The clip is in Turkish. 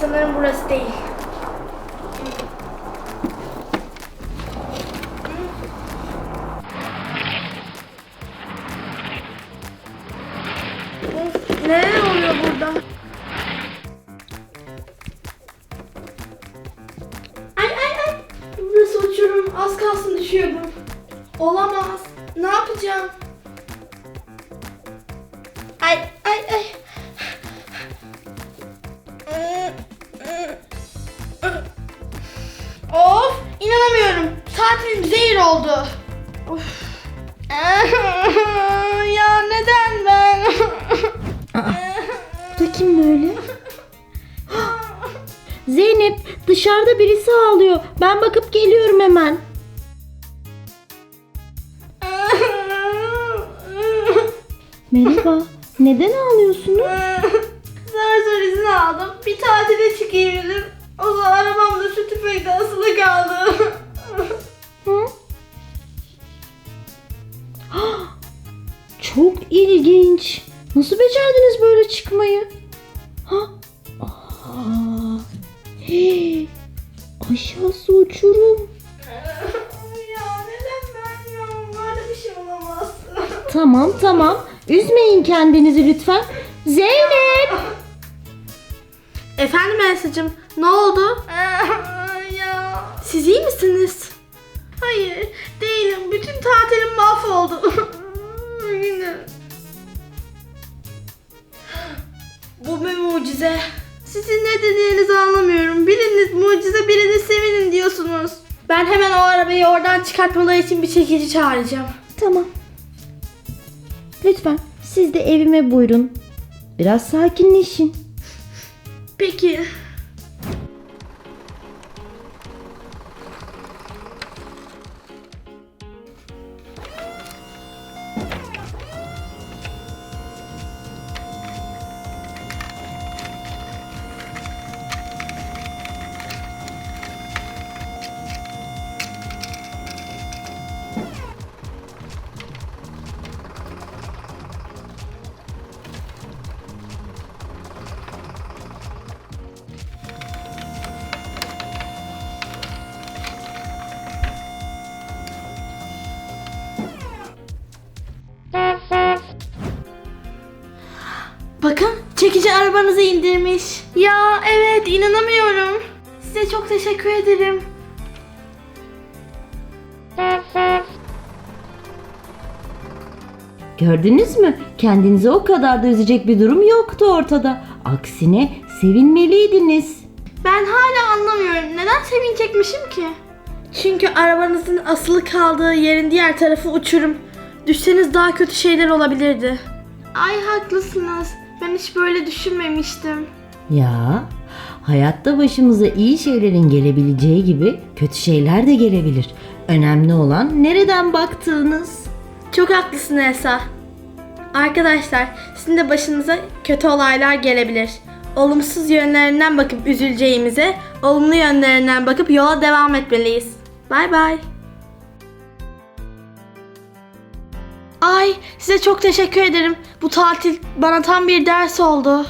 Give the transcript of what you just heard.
Sanırım burası değil. Neler oluyor burada? Az kalsın düşüyordum. Olamaz. Ne yapacağım? Ay ay ay. Of inanamıyorum. Tatilim zehir oldu. Of. ya neden ben? Bu da kim böyle? Zeynep dışarıda birisi ağlıyor. Ben bakıp geliyorum hemen. Merhaba. Neden ağlıyorsunuz? Zar zor izin aldım. Bir tatile çıkayım dedim. O zaman arabamda şu tüfekte asılı kaldı. Hı? Çok ilginç. Nasıl becerdiniz böyle çıkmayı? Ha? Hey. Aşağısı uçurum. ya neden ben ya? Böyle bir şey olamaz. Tamam tamam. Üzmeyin kendinizi lütfen. Zeynep. Efendim Elsa'cığım ne oldu? ya. Siz iyi misiniz? Hayır değilim. Bütün tatilim mahvoldu. Yine. Bu bir mucize. Sizin ne dediğinizi anlamıyorum. Biriniz mucize biriniz sevinin diyorsunuz. Ben hemen o arabayı oradan çıkartmaları için bir çekici çağıracağım. Tamam. Lütfen siz de evime buyurun. Biraz sakinleşin. Peki. Bakın çekici arabanızı indirmiş. Ya evet inanamıyorum. Size çok teşekkür ederim. Gördünüz mü? Kendinizi o kadar da üzecek bir durum yoktu ortada. Aksine sevinmeliydiniz. Ben hala anlamıyorum. Neden sevinecekmişim ki? Çünkü arabanızın asılı kaldığı yerin diğer tarafı uçurum. Düşseniz daha kötü şeyler olabilirdi. Ay haklısınız. Ben hiç böyle düşünmemiştim. Ya, hayatta başımıza iyi şeylerin gelebileceği gibi kötü şeyler de gelebilir. Önemli olan nereden baktığınız. Çok haklısın Elsa. Arkadaşlar sizin de başınıza kötü olaylar gelebilir. Olumsuz yönlerinden bakıp üzüleceğimize olumlu yönlerinden bakıp yola devam etmeliyiz. Bay bay. Ay size çok teşekkür ederim. Bu tatil bana tam bir ders oldu.